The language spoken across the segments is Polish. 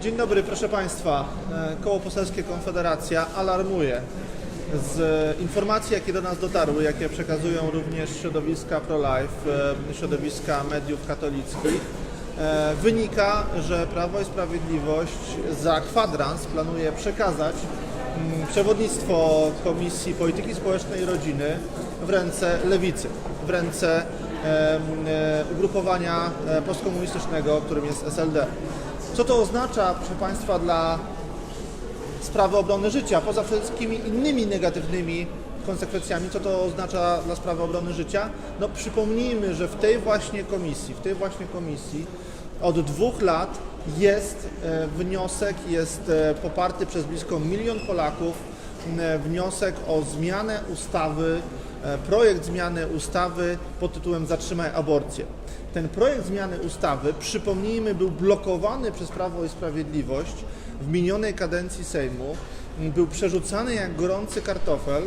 Dzień dobry, proszę Państwa. E, Koło Poselskie Konfederacja alarmuje z informacji, jakie do nas dotarły, jakie przekazują również środowiska pro-life, e, środowiska mediów katolickich. e, Wynika, że Prawo i Sprawiedliwość za kwadrans planuje przekazać mm, przewodnictwo Komisji Polityki Społecznej i Rodziny w ręce lewicy, w ręce ugrupowania postkomunistycznego, którym jest SLD. Co to oznacza, proszę Państwa, dla sprawy obrony życia, poza wszystkimi innymi negatywnymi konsekwencjami, co to oznacza dla sprawy obrony życia? No przypomnijmy, że w tej właśnie komisji, w tej właśnie komisji od dwóch lat jest e, wniosek, jest e, poparty przez blisko milion Polaków e, wniosek o zmianę ustawy, projekt zmiany ustawy pod tytułem Zatrzymaj aborcję. Ten projekt zmiany ustawy, przypomnijmy, był blokowany przez Prawo i Sprawiedliwość w minionej kadencji Sejmu, był przerzucany jak gorący kartofel,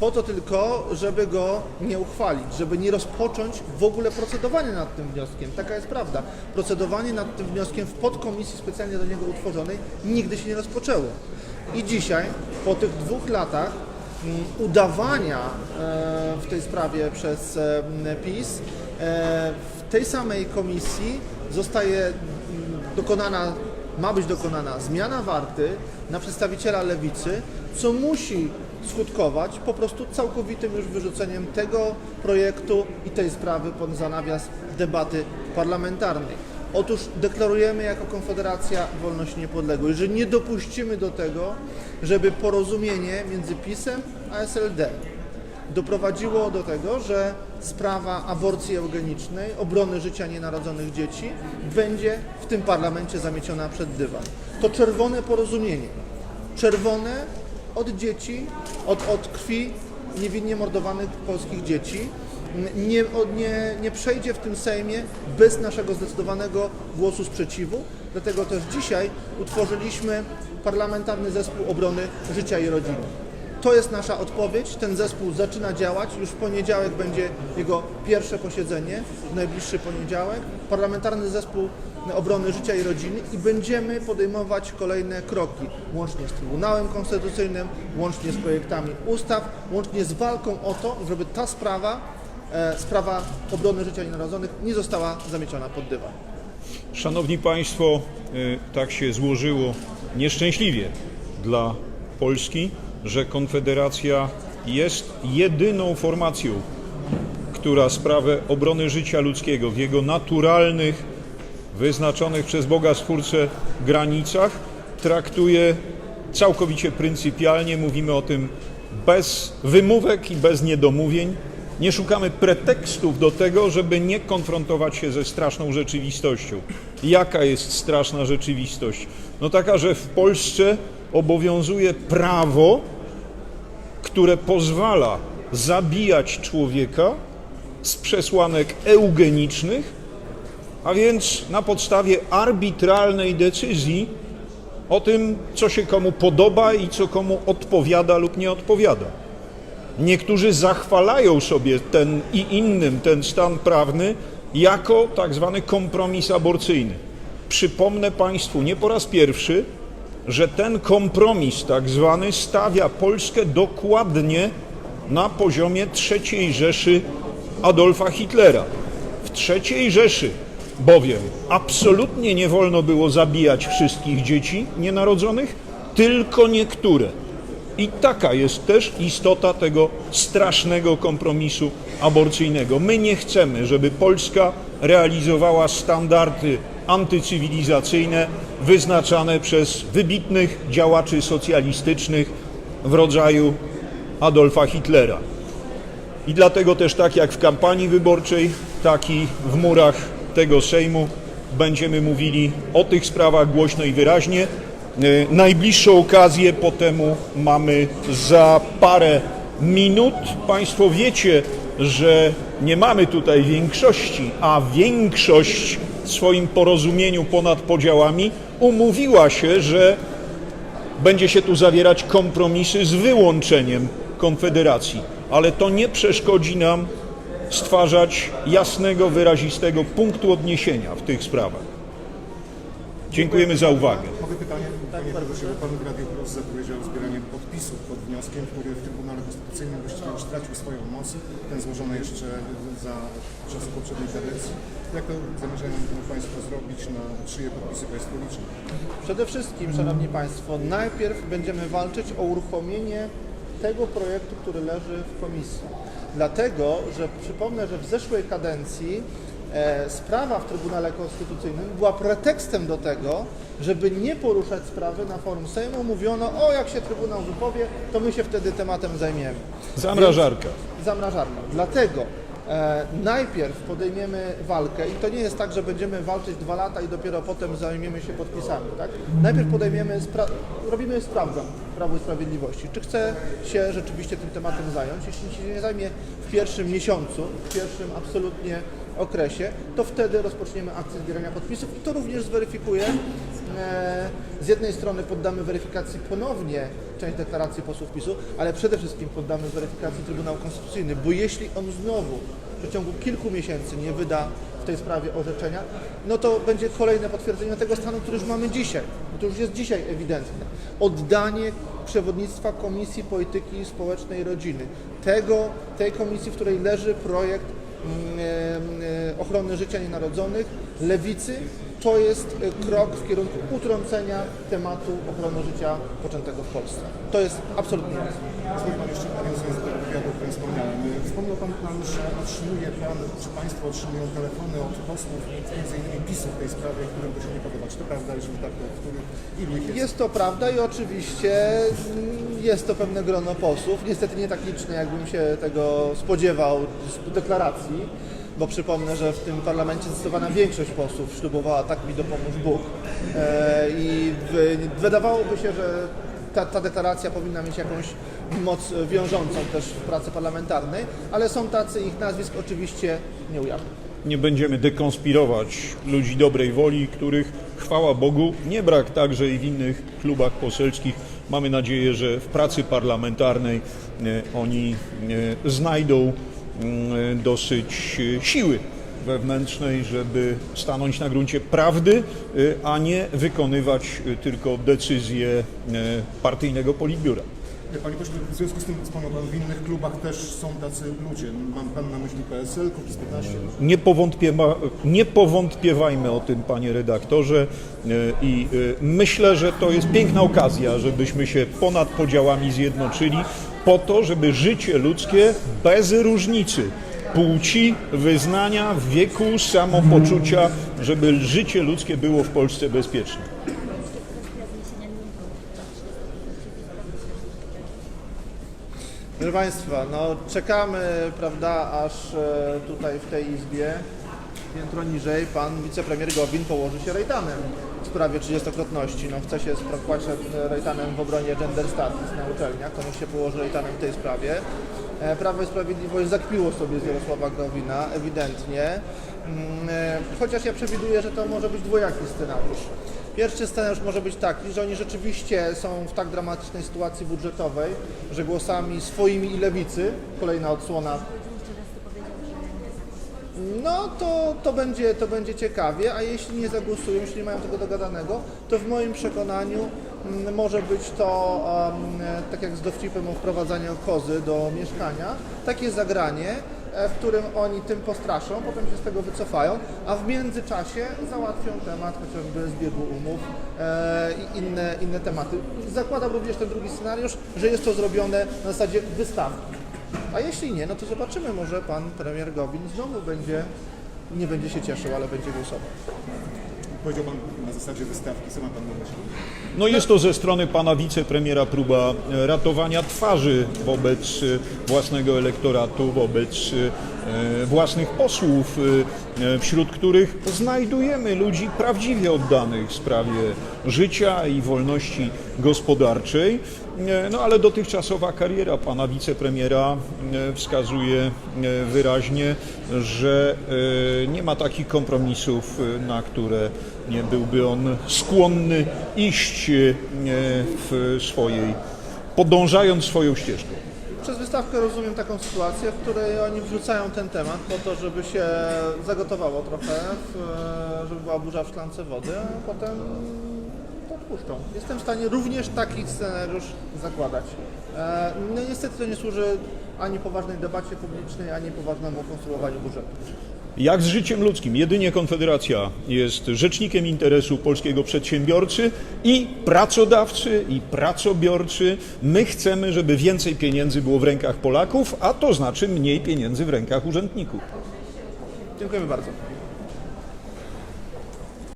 po to tylko, żeby go nie uchwalić, żeby nie rozpocząć w ogóle procedowania nad tym wnioskiem. Taka jest prawda. Procedowanie nad tym wnioskiem w podkomisji specjalnie do niego utworzonej nigdy się nie rozpoczęło. I dzisiaj, po tych dwóch latach mm, udawania e, w tej sprawie przez e, PiS, e, tej samej komisji zostaje mm, dokonana, ma być dokonana zmiana warty na przedstawiciela lewicy, co musi skutkować po prostu całkowitym już wyrzuceniem tego projektu i tej sprawy poza nawias debaty parlamentarnej. Otóż deklarujemy jako Konfederacja Wolność i Niepodległość, że nie dopuścimy do tego, żeby porozumienie między PiSem a SLD doprowadziło do tego, że sprawa aborcji eugenicznej, obrony życia nienarodzonych dzieci będzie w tym parlamencie zamieciona przed dywan. To czerwone porozumienie. Czerwone od dzieci, od, od krwi niewinnie mordowanych polskich dzieci nie, nie, nie przejdzie w tym Sejmie bez naszego zdecydowanego głosu sprzeciwu. Dlatego też dzisiaj utworzyliśmy Parlamentarny Zespół Obrony Życia i Rodziny. To jest nasza odpowiedź. Ten zespół zaczyna działać. Już w poniedziałek będzie jego pierwsze posiedzenie, w najbliższy poniedziałek. Parlamentarny Zespół Obrony Życia i Rodziny i będziemy podejmować kolejne kroki, łącznie z Trybunałem Konstytucyjnym, łącznie z projektami ustaw, łącznie z walką o to, żeby ta sprawa, e, sprawa obrony życia nienarodzonych nie została zamieciona pod dywan. Szanowni Państwo, y, tak się złożyło nieszczęśliwie dla Polski, że Konfederacja jest jedyną formacją, która sprawę obrony życia ludzkiego w jego naturalnych, wyznaczonych przez Boga Stwórcę granicach traktuje całkowicie pryncypialnie. Mówimy o tym bez wymówek i bez niedomówień. Nie szukamy pretekstów do tego, żeby nie konfrontować się ze straszną rzeczywistością. Jaka jest straszna rzeczywistość? No taka, że w Polsce obowiązuje prawo, które pozwala zabijać człowieka z przesłanek eugenicznych, a więc na podstawie arbitralnej decyzji o tym, co się komu podoba i co komu odpowiada lub nie odpowiada. Niektórzy zachwalają sobie ten i innym ten stan prawny jako tak zwany kompromis aborcyjny. Przypomnę Państwu nie po raz pierwszy, że ten kompromis tak zwany stawia Polskę dokładnie na poziomie III Rzeszy Adolfa Hitlera. W III Rzeszy bowiem absolutnie nie wolno było zabijać wszystkich dzieci nienarodzonych, tylko niektóre. I taka jest też istota tego strasznego kompromisu aborcyjnego. My nie chcemy, żeby Polska realizowała standardy antycywilizacyjne wyznaczane przez wybitnych działaczy socjalistycznych w rodzaju Adolfa Hitlera. I dlatego też tak jak w kampanii wyborczej, tak i w murach tego Sejmu będziemy mówili o tych sprawach głośno i wyraźnie. E, Najbliższą okazję po temu mamy za parę minut. Państwo wiecie, że nie mamy tutaj większości, a większość w swoim porozumieniu ponad podziałami umówiła się, że będzie się tu zawierać kompromisy z wyłączeniem Konfederacji, ale to nie przeszkodzi nam stwarzać jasnego, wyrazistego punktu odniesienia w tych sprawach. Dziękujemy za uwagę. Mogę Panie bardzo profesorze, Pan w Radiu Plus zapowiedział zbieranie podpisów pod wnioskiem, który w Trybunale Konstytucyjnym właściwie już stracił swoją moc, ten złożony jeszcze za czasów poprzedniej kadencji. Jak to zamierzają Państwo zrobić, na czyje podpisy Państwo liczą? Przede wszystkim, Szanowni Państwo, najpierw będziemy walczyć o uruchomienie tego projektu, który leży w komisji. Dlatego, że przypomnę, że w zeszłej kadencji sprawa w Trybunale Konstytucyjnym była pretekstem do tego, żeby nie poruszać sprawy na forum Sejmu. Mówiono, o jak się Trybunał wypowie, to my się wtedy tematem zajmiemy. Zamrażarka. zamrażarką. Dlatego e, najpierw podejmiemy walkę i to nie jest tak, że będziemy walczyć dwa lata i dopiero potem zajmiemy się podpisami. Tak? Najpierw podejmiemy, robimy sprawdzam Prawo i Sprawiedliwości, czy chce się rzeczywiście tym tematem zająć. Jeśli się nie zajmie w pierwszym miesiącu, w pierwszym absolutnie okresie, to wtedy rozpoczniemy akcję zbierania podpisów i to również zweryfikuje. E, z jednej strony poddamy weryfikacji ponownie część deklaracji posłów PiSu, ale przede wszystkim poddamy weryfikacji Trybunał Konstytucyjny, bo jeśli on znowu w przeciągu kilku miesięcy nie wyda w tej sprawie orzeczenia, no to będzie kolejne potwierdzenie tego stanu, który już mamy dzisiaj, bo to już jest dzisiaj ewidentne. Oddanie przewodnictwa Komisji Polityki Społecznej i Rodziny, tego, tej komisji, w której leży projekt mm, e, e, ochrony życia nienarodzonych, lewicy, to jest e, krok w kierunku utrącenia tematu ochrony życia poczętego w Polsce. To jest absolutnie jasne. Pozwól Pan jeszcze nawiązując do wywiadu, o którym wspomniałem. Wspomniał Pan, Pan, że otrzymuje Pan, czy Państwo otrzymują telefony od posłów, między innymi PiSu w tej sprawie, którym to się nie podoba. Czy to prawda, jeżeli tak, to których, jest? Jest to prawda i oczywiście mm, jest to pewne grono posłów, niestety nie tak liczne, jakbym się tego spodziewał z deklaracji, bo przypomnę, że w tym parlamencie zdecydowana większość posłów ślubowała tak mi dopomóż Bóg e, i wydawałoby się, że ta, ta deklaracja powinna mieć jakąś moc wiążącą też w pracy parlamentarnej, ale są tacy, ich nazwisk oczywiście nie ujawnię. Nie będziemy dekonspirować ludzi dobrej woli, których chwała Bogu nie brak także i w innych klubach poselskich. Mamy nadzieję, że w pracy parlamentarnej e, oni e, znajdą dosyć e, siły wewnętrznej, żeby stanąć na gruncie prawdy, e, a nie wykonywać e, tylko decyzje partyjnego politbiura. Panie pośle, w związku z tym wspomniał Pan, w innych klubach też są tacy ludzie. Mam Pan na myśli PSL, Kukiz 15? Nie, powątpiewa, nie powątpiewajmy o tym, panie redaktorze, i myślę, że to jest piękna okazja, żebyśmy się ponad podziałami zjednoczyli po to, żeby życie ludzkie bez różnicy płci, wyznania, wieku, samopoczucia, żeby życie ludzkie było w Polsce bezpieczne. Proszę Państwa, no czekamy, prawda, aż e, tutaj w tej izbie, piętro niżej, pan wicepremier Gowin położy się rejtanem w sprawie 30-krotności. No chce się sprawdzić rejtanem w obronie gender status na uczelniach, to niech się położy rejtanem w tej sprawie. E, Prawo i Sprawiedliwość zakpiło sobie z Jarosława Gowina, ewidentnie, Mm, e, chociaż ja przewiduję, że to może być dwojaki scenariusz. Pierwszy scenariusz może być taki, że oni rzeczywiście są w tak dramatycznej sytuacji budżetowej, że głosami swoimi i lewicy, kolejna odsłona, no to, to, będzie, to będzie ciekawie, a jeśli nie zagłosują, jeśli nie mają tego dogadanego, to w moim przekonaniu mm, może być to, em, tak jak z dowcipem o wprowadzaniu kozy do mieszkania, takie zagranie, e, w którym oni tym postraszą, potem się z tego wycofają, a w międzyczasie załatwią temat chociażby zbiegu umów e, i inne, inne tematy. Zakładam również ten drugi scenariusz, że jest to zrobione na zasadzie wystawki. A jeśli nie, no to zobaczymy, może pan premier Gowin znowu będzie, nie będzie się cieszył, ale będzie głosował. Powiedział Pan na zasadzie wystawki, co ma Pan na myśli? No jest to ze strony pana wicepremiera próba e, ratowania twarzy wobec e, własnego elektoratu, wobec e, własnych posłów, e, wśród których znajdujemy ludzi prawdziwie oddanych sprawie życia i wolności gospodarczej. E, No ale dotychczasowa kariera pana wicepremiera e, wskazuje e, wyraźnie, że e, nie ma takich kompromisów, e, na które nie byłby on skłonny iść e, w swojej, podążając swoją ścieżką. Przez wystawkę rozumiem taką sytuację, w której oni wrzucają ten temat po to, żeby się zagotowało trochę, w, żeby była burza w szklance wody, a potem to dopuszczą. Jestem w stanie również taki scenariusz zakładać. E, No niestety to nie służy ani poważnej debacie publicznej, ani poważnemu konstruowaniu budżetu. Jak z życiem ludzkim? Jedynie Konfederacja jest rzecznikiem interesu polskiego przedsiębiorcy i pracodawcy, i pracobiorcy. My chcemy, żeby więcej pieniędzy było w rękach Polaków, a to znaczy mniej pieniędzy w rękach urzędników. Dziękujemy bardzo.